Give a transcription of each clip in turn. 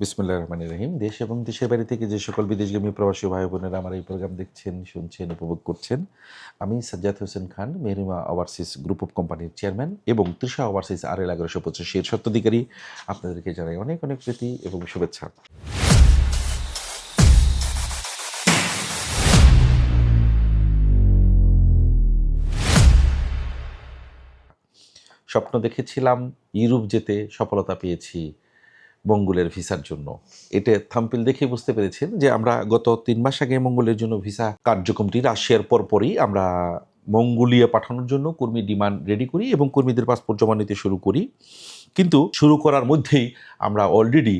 বিসমুল্লাহ রহমান রহিম। দেশ এবং দেশের বাড়ি থেকে যে সকল বিদেশগামী প্রবাসী ভাই বোনেরা আমার এই প্রোগ্রাম দেখছেন, শুনছেন, উপভোগ করছেন, আমি Sajjad Hossain Khan, Mehrima overseas group of কোম্পানির চেয়ারম্যান এবং তৃষা ওভারসিস আর এল এগারোশো পঁচাশির সত্ত্বাধিকারী আপনাদেরকে জানাই অনেক অনেক প্রীতি এবং শুভেচ্ছা। স্বপ্ন দেখেছিলাম, ইউরোপ যেতে সফলতা পেয়েছি। মঙ্গলের ভিসার জন্য। এটা থাম্পিল দেখে বুঝতে পেরেছেন যে আমরা গত তিন মাস আগে মঙ্গলের জন্য ভিসা কার্যক্রমটি রাশিয়ার পরপরই আমরা মঙ্গোলিয়া পাঠানোর জন্য কর্মী ডিমান্ড রেডি করি এবং কর্মীদের পাসপোর্ট জমা নিতে শুরু করি। কিন্তু শুরু করার মধ্যেই আমরা অলরেডি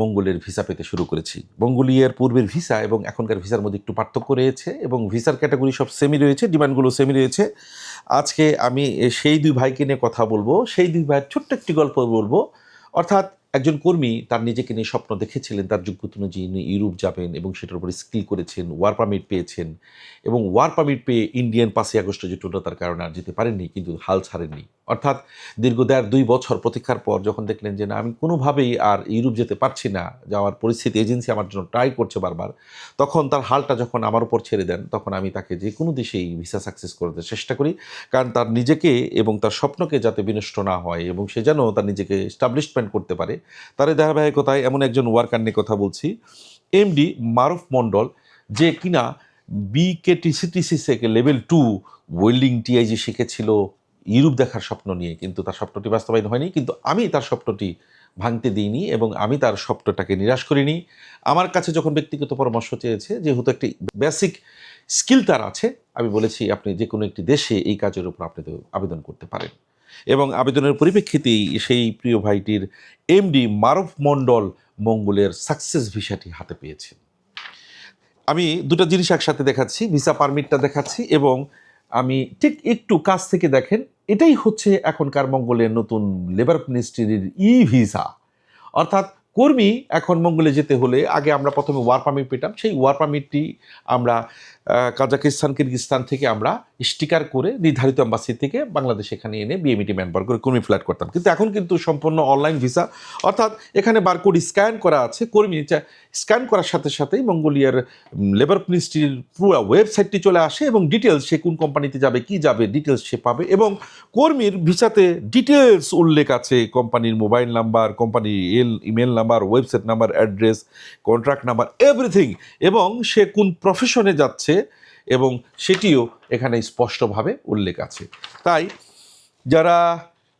মঙ্গলের ভিসা পেতে শুরু করেছি। মঙ্গোলিয়ার পূর্বের ভিসা এবং এখনকার ভিসার মধ্যে একটু পার্থক্য রয়েছে এবং ভিসার ক্যাটাগরি সব সেমি রয়েছে, ডিমান্ডগুলো সেমি রয়েছে। আজকে আমি সেই দুই ভাইকে নিয়ে কথা বলব, সেই দুই ভাইয়ের ছোট্ট একটি গল্প বলব। অর্থাৎ একজন কর্মী তার নিজেকে নিয়ে স্বপ্ন দেখেছিলেন, তার যোগ্যতা অনুযায়ী ইউরোপ যাবেন এবং সেটার উপরে স্কিল করেছেন, ওয়ার পারমিট পেয়েছেন এবং ওয়ার পারমিট পেয়ে ইন্ডিয়ান পাঁচই আগস্ট জটিলতার কারণে আর যেতে পারেননি, কিন্তু হাল ছাড়েননি। অর্থাৎ দীর্ঘ দেড় দুই বছর প্রতীক্ষার পর যখন দেখলেন যে না, আমি কোনোভাবেই আর ইউরোপ যেতে পারছি না, যাওয়ার পরিস্থিতি এজেন্সি আমার জন্য ট্রাই করছে বারবার, তখন তার হালটা যখন আমার উপর ছেড়ে দেন, তখন আমি তাকে যে কোনো দেশেই ভিসা সাকসেস করতে চেষ্টা করি, কারণ তার নিজেকে এবং তার স্বপ্নকে যাতে বিনষ্ট না হয় এবং সে যেন তার নিজেকে এস্টাবলিশমেন্ট করতে পারে তার ধারাবাহিকতায় এমন একজন ওয়ার্কার নিয়ে কথা বলছি এমডি মারুফ মণ্ডল, যে কিনা বিকেটিসিটিসি থেকে লেভেল টু ওয়েল্ডিং টিআইজি শিখেছিল ইউরোপ দেখার স্বপ্ন নিয়ে, কিন্তু তার স্বপ্নটি বাস্তবায়ন হয়নি, কিন্তু আমি তার স্বপ্নটি ভাঙতে দিইনি এবং আমি তার স্বপ্নটাকে নিরাশ করিনি। আমার কাছে যখন ব্যক্তিগত পরামর্শ চেয়েছে, যেহেতু একটি বেসিক স্কিল তার আছে, আমি বলেছি আপনি যে কোনো একটি দেশে এই কাজের উপর আপনি আবেদন করতে পারেন। এবং আবেদনের পরিপ্রেক্ষিতেই সেই প্রিয় ভাইটির এমডি মারুফ মণ্ডল মঙ্গলের সাকসেস ভিসাটি হাতে পেয়েছেন আমি দুটো জিনিস একসাথে দেখাচ্ছি ভিসা পারমিটটা দেখাচ্ছি এবং আমি ঠিক একটু কাছ থেকে দেখেন এটাই হচ্ছে এখনকার মঙ্গলের নতুন লেবার মিনিস্ট্রির ই ভিসা। অর্থাৎ কর্মী এখন মঙ্গলে যেতে হলে আগে আমরা প্রথমে ওয়ার পারমিট পেতাম। সেই ওয়ার পারমিটটি আমরা কাজাকিস্তান কিরগিস্তান থেকে আমরা স্টিকার করে নির্ধারিত অ্যাম্বাসি থেকে বাংলাদেশ এখানে এনে বিএমইটি ম্যানবার করে কর্মী ফ্ল্যাট করতাম। কিন্তু এখন কিন্তু সম্পূর্ণ অনলাইন ভিসা। অর্থাৎ এখানে বারকোড স্ক্যান করা আছে। কর্মী স্ক্যান করার সাথে সাথেই মঙ্গোলিয়ার লেবার মিনিস্ট্রির পুরো ওয়েবসাইটটি চলে আসে এবং ডিটেলস সে কোন কোম্পানিতে যাবে, কি যাবে ডিটেলস সে পাবে এবং কর্মীর ভিসাতে ডিটেলস উল্লেখ আছে। কোম্পানির মোবাইল নাম্বার, কোম্পানির এল, email number website number address contract number everything এবং সে কোন প্রফেশনে যাচ্ছে এবং সেটিও এখানে স্পষ্টভাবে উল্লেখ আছে। তাই যারা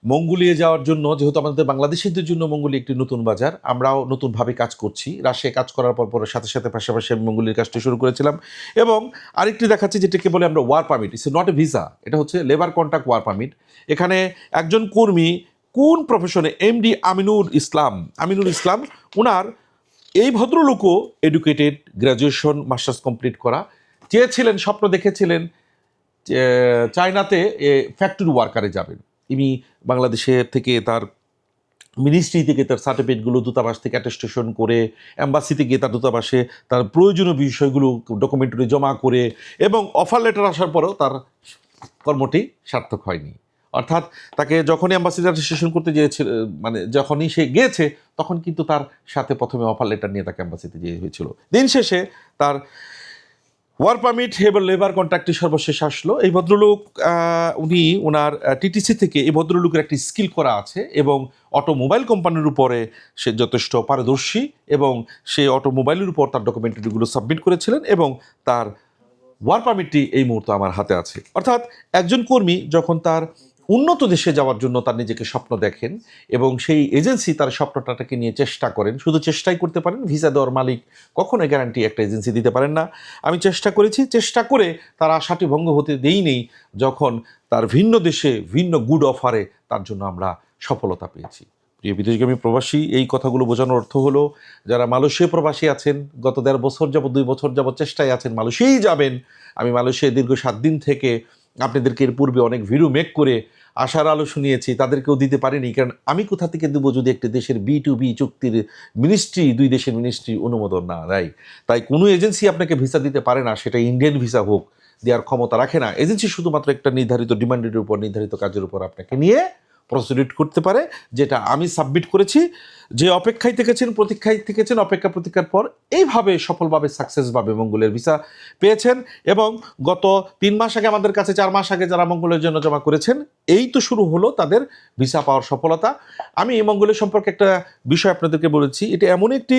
মঙ্গোলিয়া যাওয়ার জন্য, যেহেতু আমাদের বাংলাদেশিদের জন্য মঙ্গোলিয়া একটি নতুন বাজার, আমরাও নতুনভাবে কাজ করছি। রাশিয়ায় কাজ করার পর পর সাথে সাথে পাশাপাশি আমি মঙ্গোলিয়ার কাজটি শুরু করেছিলাম। এবং আরেকটি দেখাচ্ছি যেটাকে বলে আমরা work permit it's not a visa এটা হচ্ছে লেবার কন্ট্রাক্ট ওয়ার পারমিট এখানে একজন কর্মী কোন প্রফেশনে এমডি আমিনুর ইসলাম? আমিনুর ইসলাম ওনার এই ভদ্রলোকও এডুকেটেড গ্র্যাজুয়েশন মাস্টার্স কমপ্লিট করা। চেয়েছিলেন, স্বপ্ন দেখেছিলেন চায়নাতে ফ্যাক্টরি ওয়ার্কারে যাবেন। ইনি বাংলাদেশের থেকে তার মিনিস্ট্রি থেকে তার সার্টিফিকেটগুলো দূতাবাস থেকে অ্যাটেস্টেশন করে অ্যাম্বাসিতে গিয়ে তার দূতাবাসে তার প্রয়োজনীয় বিষয়গুলো ডকুমেন্টারি জমা করে এবং অফার লেটার আসার পরেও তার কর্মটি সার্থক হয়নি। অর্থাৎ তাকে যখনই অ্যাম্বাসিডার অ্যাটেস্টেশন করতে গিয়েছিল মানে যখনই সে গিয়েছে, তখন কিন্তু তার সাথে প্রথমে অফার লেটার নিয়ে তাকে অ্যাম্বাসিতে যেতে হয়েছিল। দিন শেষে তার ওয়ার পারমিট এবং লেবার কন্ট্রাক্টটি সর্বশেষ আসলো। এই ভদ্রলোক উনি ওনার টিটিসি থেকে এই ভদ্রলোকের একটি স্কিল করা আছে এবং অটোমোবাইল কোম্পানির উপরে সে যথেষ্ট পারদর্শী এবং সে অটোমোবাইলের উপর তার ডকুমেন্টারিগুলো সাবমিট করেছিলেন এবং তার ওয়ার পারমিটটি এই মুহূর্তে আমার হাতে আছে। অর্থাৎ একজন কর্মী যখন তার উন্নত দেশে যাওয়ার জন্য তার নিজেকে স্বপ্ন দেখেন এবং সেই এজেন্সি তার স্বপ্নটাকে নিয়ে চেষ্টা করেন। শুধু চেষ্টাই করতে পারেন, ভিসা দেওয়ার মালিক কখনোই গ্যারান্টি একটা এজেন্সি দিতে পারেন না। আমি চেষ্টা করেছি, চেষ্টা করে তার আশাটি ভঙ্গ হতে দেই নেই যখন তার ভিন্ন দেশে ভিন্ন গুড অফারে তার জন্য আমরা সফলতা পেয়েছি। প্রিয় বিদেশগামী প্রবাসী, এই কথাগুলো বোঝানোর অর্থ হলো, যারা মালয়েশিয়া প্রবাসী আছেন, গত দেড় বছর যাবত দুই বছর যাবত চেষ্টায় আছেন, মালয়েশিয়াই যাবেন। আমি মালয়েশিয়া দীর্ঘ সাত দিন থেকে আপনাদেরকে এর পূর্বে অনেক ভিডিও মেক করে আশার আলো শুনিয়েছি, তাদেরকেও দিতে পারিনি, কারণ আমি কোথা থেকে দেবো যদি একটি দেশের বি টু বি চুক্তির মিনিস্ট্রি দুই দেশের মিনিস্ট্রি অনুমোদন না দেয়? তাই কোনো এজেন্সি আপনাকে ভিসা দিতে পারে না, সেটা ইন্ডিয়ান ভিসা হোক, দেওয়ার ক্ষমতা রাখে না। এজেন্সি শুধুমাত্র একটা নির্ধারিত ডিমান্ডের উপর, নির্ধারিত কাজের উপর আপনাকে নিয়ে প্রসিডিউট করতে পারে, যেটা আমি সাবমিট করেছি। যে অপেক্ষায় থেকেছেন, প্রতীক্ষায় থেকেছেন, অপেক্ষা প্রতীক্ষার পর এইভাবে সফলভাবে সাকসেসভাবে মঙ্গলের ভিসা পেয়েছেন এবং গত তিন মাস আগে আমাদের কাছে, চার মাস আগে যারা মঙ্গলের জন্য জমা করেছেন, এই তো শুরু হলো তাদের ভিসা পাওয়ার সফলতা। আমি এই মঙ্গলের সম্পর্কে একটা বিষয় আপনাদেরকে বলেছি, এটা এমন একটি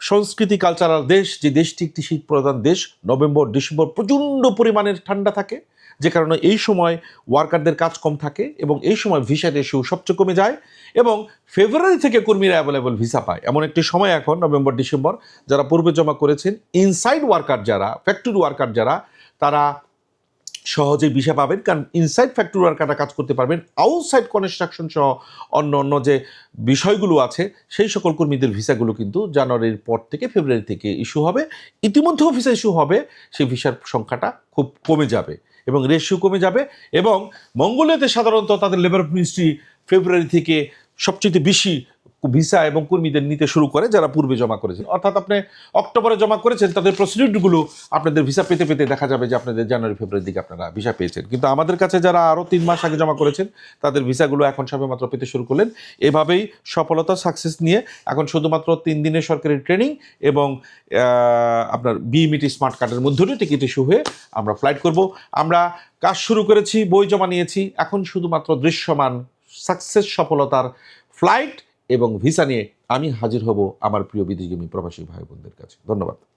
সংস্কৃতি কালচারাল দেশ, যে দেশটি একটি শীত প্রধান দেশ। নভেম্বর, ডিসেম্বর প্রচণ্ড পরিমাণের ঠান্ডা থাকে। যে কারণে এই সময় ওয়ার্কারদের কাজ কম থাকে এবং এই সময় ভিসার ইস্যু সবচেয়ে কমে যায় এবং ফেব্রুয়ারি থেকে কর্মীরা অ্যাভেলেবল ভিসা পায়। এমন একটি সময় এখন, নভেম্বর, ডিসেম্বর, যারা পূর্বে জমা করেছেন ইনসাইড ওয়ার্কার যারা ফ্যাক্টরি ওয়ার্কার যারা, তারা সহজে ভিসা পাবেন কারণ ইনসাইড ফ্যাক্টরি ওয়ার্কাররা কাজ করতে পারবেন আউটসাইড কনস্ট্রাকশন সহ অন্য অন্য যে বিষয়গুলো আছে, সেই সকল কর্মীদের ভিসাগুলো কিন্তু জানুয়ারির পর থেকে ফেব্রুয়ারি থেকে ইস্যু হবে। ইতিমধ্যেও ভিসা ইস্যু হবে, সেই ভিসার সংখ্যাটা খুব কমে যাবে। এবং রেশিও কমে যাবে এবং মঙ্গোলিয়াতে সাধারণত তাদের লেবার মিনিস্ট্রি ফেব্রুয়ারি থেকে সবচেয়ে বেশি ভিসা এবং কর্মীদের নিতে শুরু করে যারা পূর্বে জমা করেছেন। অর্থাৎ আপনি অক্টোবরে জমা করেছেন, তাদের প্রসিডিউরগুলো আপনাদের ভিসা পেতে পেতে দেখা যাবে যে আপনাদের জানুয়ারি, ফেব্রুয়ারির দিকে আপনারা ভিসা পেয়েছেন। কিন্তু আমাদের কাছে যারা আরও তিন মাস আগে জমা করেছেন, তাদের ভিসাগুলো এখন সবে মাত্র পেতে শুরু করলেন। এভাবেই সফলতা সাকসেস নিয়ে এখন শুধুমাত্র তিন দিনের সরকারি ট্রেনিং এবং আপনার বিএমইটি স্মার্ট কার্ডের মধ্য দিয়ে টিকিট ইস্যু হয়ে আমরা ফ্লাইট করব। আমরা কাজ শুরু করেছি, বই জমা নিয়েছি। এখন শুধুমাত্র দৃশ্যমান সাকসেস সফলতার ফ্লাইট এবং ভিসা নিয়ে আমি হাজির হব আমার প্রিয় বিদেশগামী প্রবাসী ভাই বোনদের কাছে। ধন্যবাদ।